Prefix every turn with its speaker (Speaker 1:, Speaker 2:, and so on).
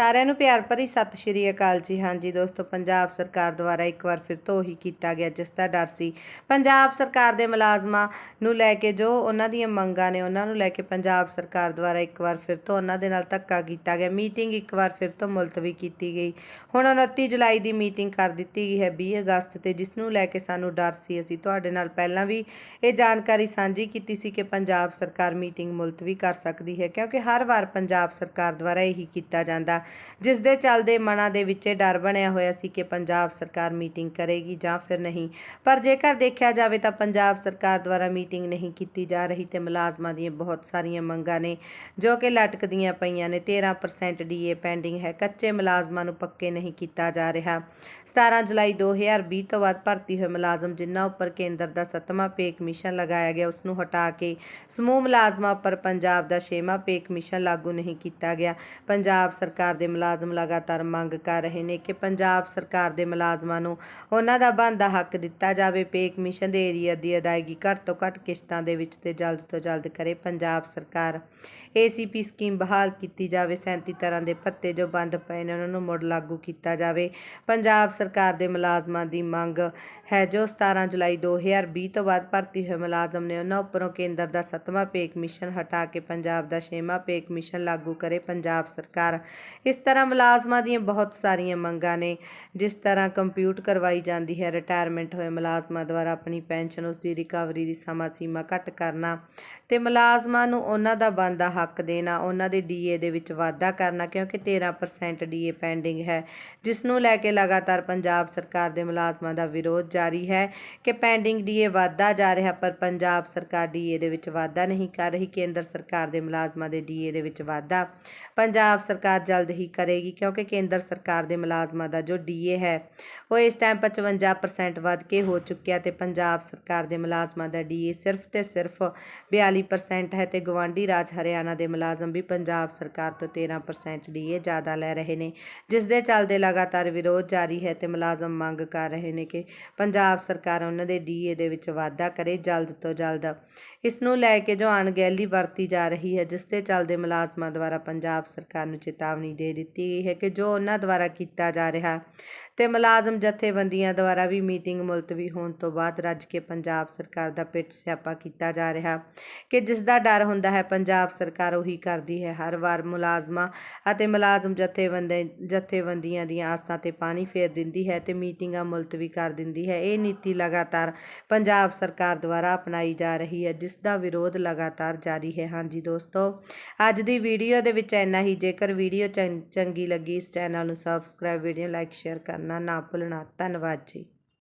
Speaker 1: ਸਾਰਿਆਂ ਨੂੰ ਪਿਆਰ ਭਰੀ ਸਤਿ ਸ਼੍ਰੀ ਅਕਾਲ ਜੀ। ਹਾਂਜੀ ਦੋਸਤੋ, ਪੰਜਾਬ ਸਰਕਾਰ ਦੁਆਰਾ ਇੱਕ ਵਾਰ ਫਿਰ ਤੋਂ ਉਹੀ ਕੀਤਾ ਗਿਆ, ਜਿਸ ਦਾ ਡਰ ਸੀ। ਪੰਜਾਬ ਸਰਕਾਰ ਦੇ ਮੁਲਾਜ਼ਮਾਂ ਨੂੰ ਲੈ ਕੇ ਜੋ ਉਹਨਾਂ ਦੀਆਂ ਮੰਗਾਂ ਨੇ, ਉਹਨਾਂ ਨੂੰ ਲੈ ਕੇ ਪੰਜਾਬ ਸਰਕਾਰ ਦੁਆਰਾ ਇੱਕ ਵਾਰ ਫਿਰ ਤੋਂ ਉਹਨਾਂ ਦੇ ਨਾਲ ਧੱਕਾ ਕੀਤਾ ਗਿਆ। ਮੀਟਿੰਗ ਇੱਕ ਵਾਰ ਫਿਰ ਤੋਂ ਮੁਲਤਵੀ ਕੀਤੀ ਗਈ। ਹੁਣ 29 ਜੁਲਾਈ ਦੀ ਮੀਟਿੰਗ ਕਰ ਦਿੱਤੀ ਗਈ ਹੈ 20 ਅਗਸਤ ਤੇ, ਜਿਸ ਨੂੰ ਲੈ ਕੇ ਸਾਨੂੰ ਡਰ ਸੀ। ਅਸੀਂ ਤੁਹਾਡੇ ਨਾਲ ਪਹਿਲਾਂ ਵੀ ਇਹ ਜਾਣਕਾਰੀ ਸਾਂਝੀ ਕੀਤੀ ਸੀ ਕਿ ਪੰਜਾਬ ਸਰਕਾਰ ਮੀਟਿੰਗ ਮੁਲਤਵੀ ਕਰ ਸਕਦੀ ਹੈ, ਕਿਉਂਕਿ ਹਰ ਵਾਰ ਪੰਜਾਬ ਸਰਕਾਰ ਦੁਆਰਾ ਇਹੀ ਕੀਤਾ ਜਾਂਦਾ। ਜਿਸ ਦੇ ਚੱਲਦੇ ਮਨਾਂ ਦੇ ਵਿੱਚ ਡਰ ਬਣਿਆ ਹੋਇਆ ਸੀ ਕਿ ਪੰਜਾਬ ਸਰਕਾਰ ਮੀਟਿੰਗ ਕਰੇਗੀ ਜਾਂ ਫਿਰ ਨਹੀਂ। ਪਰ ਜੇਕਰ ਦੇਖਿਆ ਜਾਵੇ ਤਾਂ ਪੰਜਾਬ ਸਰਕਾਰ ਦੁਆਰਾ ਮੀਟਿੰਗ ਨਹੀਂ ਕੀਤੀ ਜਾ ਰਹੀ ਤੇ ਮੁਲਾਜ਼ਮਾਂ ਦੀਆਂ ਬਹੁਤ ਸਾਰੀਆਂ ਮੰਗਾਂ ਨੇ, ਜੋ ਕਿ ਲਟਕਦੀਆਂ ਪਈਆਂ ਨੇ। 13% ਡੀਏ ਪੈਂਡਿੰਗ ਹੈ। ਕੱਚੇ ਮੁਲਾਜ਼ਮਾਂ ਨੂੰ ਪੱਕੇ ਨਹੀਂ ਕੀਤਾ ਜਾ ਰਿਹਾ। 17 ਜੁਲਾਈ 2020 ਤੋਂ ਬਾਅਦ ਭਰਤੀ ਹੋਏ ਮੁਲਾਜ਼ਮ ਜਿਨ੍ਹਾਂ ਉੱਪਰ ਕੇਂਦਰ ਦਾ ਸੱਤਵਾਂ ਪੇ ਕਮਿਸ਼ਨ ਲਗਾਇਆ ਗਿਆ ਉਸ ਨੂੰ ਹਟਾ ਕੇ ਸਮੂਹ ਮੁਲਾਜ਼ਮਾਂ ਉੱਪਰ ਪੰਜਾਬ ਦਾ ਛੇਵਾਂ ਪੇ ਕਮਿਸ਼ਨ ਲਾਗੂ ਨਹੀਂ ਕੀਤਾ ਗਿਆ। ਪੰਜਾਬ ਸਰਕਾਰ ਦੇ ਮੁਲਾਜ਼ਮ ਲਗਾਤਾਰ ਮੰਗ ਕਰ ਰਹੇ ਨੇ ਕਿ ਪੰਜਾਬ ਸਰਕਾਰ ਦੇ ਮੁਲਾਜ਼ਮਾਂ ਨੂੰ ਉਹਨਾਂ ਦਾ ਬਣਦਾ ਹੱਕ ਦਿੱਤਾ ਜਾਵੇ। ਪੇ ਕਮਿਸ਼ਨ ਦੇ ਏਰੀਆ ਦੀ ਅਦਾਇਗੀ ਘੱਟ ਤੋਂ ਘੱਟ ਕਿਸ਼ਤਾਂ ਦੇ ਵਿੱਚ ਤੇ ਜਲਦ ਤੋਂ ਜਲਦ ਕਰੇ ਪੰਜਾਬ ਸਰਕਾਰ। ਏਸੀਪੀ ਸਕੀਮ ਬਹਾਲ ਕੀਤੀ ਜਾਵੇ। 37 ਤਰ੍ਹਾਂ ਦੇ ਭੱਤੇ ਜੋ ਬੰਦ ਪਏ ਨੇ, ਉਹਨਾਂ ਨੂੰ ਮੁੜ ਲਾਗੂ ਕੀਤਾ ਜਾਵੇ। ਪੰਜਾਬ ਸਰਕਾਰ ਦੇ ਮੁਲਾਜ਼ਮਾਂ ਦੀ ਮੰਗ ਹੈ ਜੋ 17 ਜੁਲਾਈ 2020 ਤੋਂ ਬਾਅਦ ਭਰਤੀ ਹੋਏ ਮੁਲਾਜ਼ਮ ਨੇ, ਉਹਨਾਂ ਉੱਪਰੋਂ ਕੇਂਦਰ ਦਾ ਸੱਤਵਾਂ ਪੇ ਕਮਿਸ਼ਨ ਹਟਾ ਕੇ ਪੰਜਾਬ ਦਾ ਛੇਵਾਂ ਪੇ ਕਮਿਸ਼ਨ ਲਾਗੂ ਕਰੇ ਪੰਜਾਬ ਸਰਕਾਰ। ਇਸ ਤਰ੍ਹਾਂ ਮੁਲਾਜ਼ਮਾਂ ਦੀਆਂ ਬਹੁਤ ਸਾਰੀਆਂ ਮੰਗਾਂ ਨੇ। ਜਿਸ ਤਰ੍ਹਾਂ ਕੰਪਿਊਟ ਕਰਵਾਈ ਜਾਂਦੀ ਹੈ ਰਿਟਾਇਰਮੈਂਟ ਹੋਏ ਮੁਲਾਜ਼ਮਾਂ ਦੁਆਰਾ ਆਪਣੀ ਪੈਨਸ਼ਨ, ਉਸ ਦੀ ਰਿਕਵਰੀ ਦੀ ਸਮਾਂ ਸੀਮਾ ਘੱਟ ਕਰਨਾ ਤੇ ਮੁਲਾਜ਼ਮਾਂ ਨੂੰ ਉਹਨਾਂ ਦਾ ਬਣਦਾ ਹੱਕ ਦੇਣਾ, ਉਹਨਾਂ ਦੇ ਡੀਏ ਦੇ ਵਿੱਚ ਵਾਧਾ ਕਰਨਾ, ਕਿਉਂਕਿ 13% ਡੀਏ ਪੈਂਡਿੰਗ ਹੈ। ਜਿਸ ਨੂੰ ਲੈ ਕੇ ਲਗਾਤਾਰ ਪੰਜਾਬ ਸਰਕਾਰ ਦੇ ਮੁਲਾਜ਼ਮਾਂ ਦਾ ਵਿਰੋਧ ਜਾਰੀ ਹੈ ਕਿ ਪੈਂਡਿੰਗ ਡੀਏ ਵਾਧਾ ਜਾ ਰਿਹਾ, ਪਰ ਪੰਜਾਬ ਸਰਕਾਰ ਡੀਏ ਦੇ ਵਿੱਚ ਵਾਧਾ ਨਹੀਂ ਕਰ ਰਹੀ, ਕੇਂਦਰ ਸਰਕਾਰ ਦੇ ਮੁਲਾਜ਼ਮਾਂ ਦੇ ਡੀਏ ਦੇ ਵਿੱਚ ਵਾਧਾ। ਪੰਜਾਬ ਸਰਕਾਰ ਜਲਦ ਹੀ ਕਰੇਗੀ, ਕਿਉਂਕਿ ਕੇਂਦਰ ਸਰਕਾਰ ਦੇ ਮੁਲਾਜ਼ਮਾਂ ਦਾ ਜੋ ਡੀਏ ਹੈ, ਉਹ ਇਸ ਟਾਈਮ 55% ਵੱਧ ਕੇ ਹੋ ਚੁੱਕਿਆ ਤੇ ਪੰਜਾਬ ਸਰਕਾਰ ਦੇ ਮੁਲਾਜ਼ਮਾਂ ਦਾ ਡੀਏ ਸਿਰਫ ਤੇ ਸਿਰਫ 42% ਹੈ ਤੇ ਗਵਾਂਢੀ ਰਾਜ ਹਰਿਆਣਾ ਦੇ ਮੁਲਾਜ਼ਮ ਵੀ ਪੰਜਾਬ ਸਰਕਾਰ ਤੋਂ 13% ਡੀਏ ਜ਼ਿਆਦਾ ਲੈ ਰਹੇ ਨੇ, ਜਿਸ ਦੇ ਚੱਲਦੇ ਲਗਾਤਾਰ ਵਿਰੋਧ ਜਾਰੀ ਹੈ ਤੇ ਮੁਲਾਜ਼ਮ ਮੰਗ ਕਰ ਰਹੇ ਨੇ ਕਿ ਪੰਜਾਬ ਸਰਕਾਰ ਉਹਨਾਂ ਦੇ ਡੀਏ ਦੇ ਵਿੱਚ ਵਾਧਾ ਕਰੇ ਜਲਦ ਤੋਂ ਜਲਦ। ਇਸ ਨੂੰ ਲੈ ਕੇ ਜੋ ਅਣਗਹਿਲੀ ਵਰਤੀ ਜਾ ਰਹੀ ਹੈ, ਜਿਸ ਦੇ ਚੱਲਦੇ ਮੁਲਾਜ਼ਮਾਂ ਦੁਆਰਾ ਪੰਜਾਬ ਸਰਕਾਰ ਨੂੰ ਚੇਤਾਵਨੀ ਦੇ ਦਿੱਤੀ ਗਈ ਹੈ ਕਿ ਜੋ ਉਹਨਾਂ ਦੁਆਰਾ ਕੀਤਾ ਜਾ ਰਿਹਾ ਤੇ ਮੁਲਾਜ਼ਮ ਜਥੇਬੰਦੀਆਂ ਦੁਆਰਾ ਵੀ ਮੀਟਿੰਗ ਮੁਲਤਵੀ ਹੋਣ ਤੋਂ ਬਾਅਦ ਰੱਜ ਕੇ ਪੰਜਾਬ ਸਰਕਾਰ ਦਾ ਪਿੱਟ ਸਿਆਪਾ ਕੀਤਾ ਜਾ ਰਿਹਾ ਕਿ ਜਿਸ ਦਾ ਡਰ ਹੁੰਦਾ ਹੈ, ਪੰਜਾਬ ਸਰਕਾਰ ਉਹੀ ਕਰਦੀ ਹੈ। ਹਰ ਵਾਰ ਮੁਲਾਜ਼ਮਾਂ ਅਤੇ ਮੁਲਾਜ਼ਮ ਜਥੇਬੰਦੇ, ਜਥੇਬੰਦੀਆਂ ਦੀਆਂ ਆਸਾਂ ਤੇ ਪਾਣੀ ਫੇਰ ਦਿੰਦੀ ਹੈ ਤੇ ਮੀਟਿੰਗਾਂ ਮੁਲਤਵੀ ਕਰ ਦਿੰਦੀ ਹੈ। ਇਹ ਨੀਤੀ ਲਗਾਤਾਰ ਪੰਜਾਬ ਸਰਕਾਰ ਦੁਆਰਾ ਅਪਣਾਈ ਜਾ ਰਹੀ ਹੈ, ਜਿਸ ਦਾ ਵਿਰੋਧ ਲਗਾਤਾਰ ਜਾਰੀ ਹੈ। ਹਾਂਜੀ ਦੋਸਤੋ, ਅੱਜ ਦੀ ਵੀਡੀਓ ਦੇ ਵਿੱਚ ਇੰਨਾ ਹੀ। ਜੇਕਰ ਵੀਡੀਓ ਚੰਗੀ ਲੱਗੀ ਇਸ ਚੈਨਲ ਨੂੰ ਸਬਸਕ੍ਰਾਈਬ ਵੀਡੀਓ ਲਾਈਕ ਸ਼ੇਅਰ ਕਰਨਾ ਕਰਨਾ ਨਾ ਭੁੱਲਣਾ। ਧੰਨਵਾਦ ਜੀ।